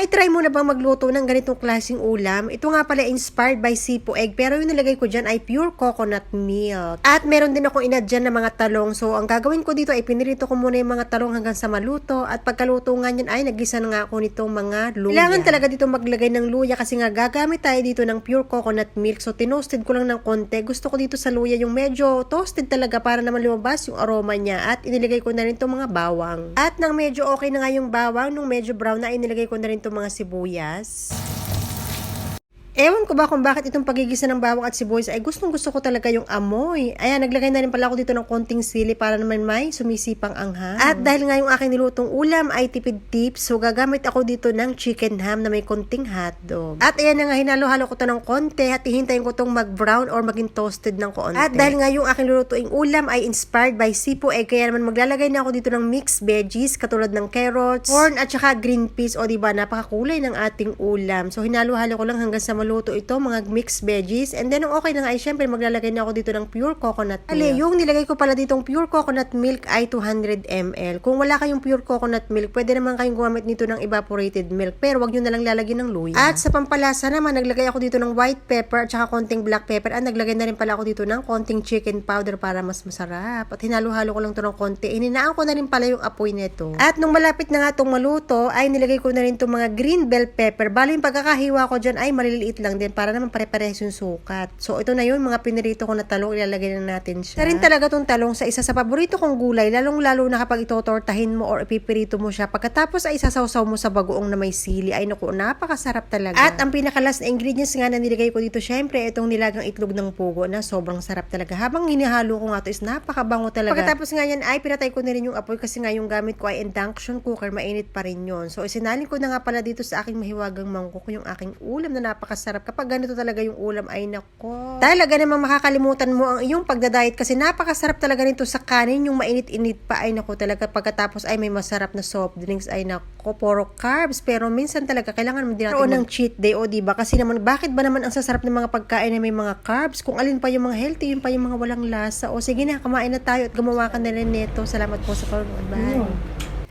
Na-try mo na bang magluto ng ganitong klaseng ulam? Ito nga pala inspired by Sipo Egg pero yung nilagay ko dyan ay pure coconut milk. At meron din akong inadyan na mga talong. So ang gagawin ko dito ay pinirito ko muna yung mga talong hanggang sa maluto. At pagkaluto nga yan ay nagisa na nga ako nitong mga luya. Kailangan talaga dito maglagay ng luya kasi nga gagamit tayo dito ng pure coconut milk. So tinoasted ko lang ng konti. Gusto ko dito sa luya yung medyo toasted talaga para naman lumabas yung aroma niya. At inilagay ko na rin itong mga bawang. At nang medyo okay na nga yung bawang, nung medyo brown na, inilagay ko na rin mga sibuyas. Ewan ko ba kung bakit itong pagigisa ng bawang at sibuyas ay gustong gusto ko talaga yung amoy. Ayan, naglagay na rin pala ako dito ng konting sili para naman may sumisipang anghang. At dahil nga yung aking nilutong ulam ay tipid tips, so gagamit ako dito ng chicken ham na may konting hotdog. At ayan na nga, hinalo-halo ko to ng konti at hihintayin ko tong mag-brown or maging toasted ng konti. At dahil nga yung aking lulutuing ulam ay inspired by sipo egg, kaya naman maglalagay na ako dito ng mixed veggies katulad ng carrots, corn at saka green peas. O diba, napakakulay ng ating ulam. So hinalo-halo ko lang hanggang sa maluto ito, mga mixed veggies. And then, nung okay na nga, ay syempre maglalagay na ako dito ng pure coconut milk. Ali, yung nilagay ko pala ditong pure coconut milk ay 200 ml. Kung wala kayong pure coconut milk, pwede naman kayong gumamit nito ng evaporated milk. Pero wag nyo na lang lalagyan ng luya. At sa pampalasa naman, naglagay ako dito ng white pepper at saka konting black pepper. At naglagay na rin pala ako dito ng konting chicken powder para mas masarap. At hinalo-halo ko lang to ng konti. Ininaan ko na rin pala yung apoy nito. At nung malapit na nga itong maluto, ay nilagay ko na rin itong mga green bell pepper. Bali yung pagkakahiwa ko dyan ay maliliit lang din para naman pare-parehas yung sukat. So ito na yun, mga pinirito ko na talong, ilalagay na natin siya. Sa rin talaga tong talong sa isa sa paborito kong gulay, lalong-lalo na kapag itotortahin mo or ipipirito mo siya. Pagkatapos ay isasawsaw mo sa bagoong na may sili. Ay naku, napakasarap talaga. At ang pinakalas na ingredients nga na nilagay ko dito, syempre, itong nilagang itlog ng pugo na sobrang sarap talaga. Habang hinihalo ko nga to is napakabango talaga. Pagkatapos nga yan ay pinatay ko na rin yung apoy kasi nga yung gamit ko ay induction cooker, mainit pa rin yun. So isinalin ko na nga pala dito sa aking mahiwagang mangkok yung aking ulam na napakasarap. Kapag ganito talaga yung ulam ay nako. Talaga namang makakalimutan mo ang iyong pagdadayet kasi napakasarap talaga nito sa kanin. Yung mainit-init pa ay nako talaga. Pagkatapos ay may masarap na soft drinks ay nako. Puro carbs. Pero minsan talaga kailangan mo din natin ng cheat day o diba? Kasi naman bakit ba naman ang sasarap ng mga pagkain na may mga carbs? Kung alin pa yung mga healthy, yun pa yung mga walang lasa. O sige na, kumain na tayo at gumawa ka na rin nito. Salamat po sa panonood. Bye.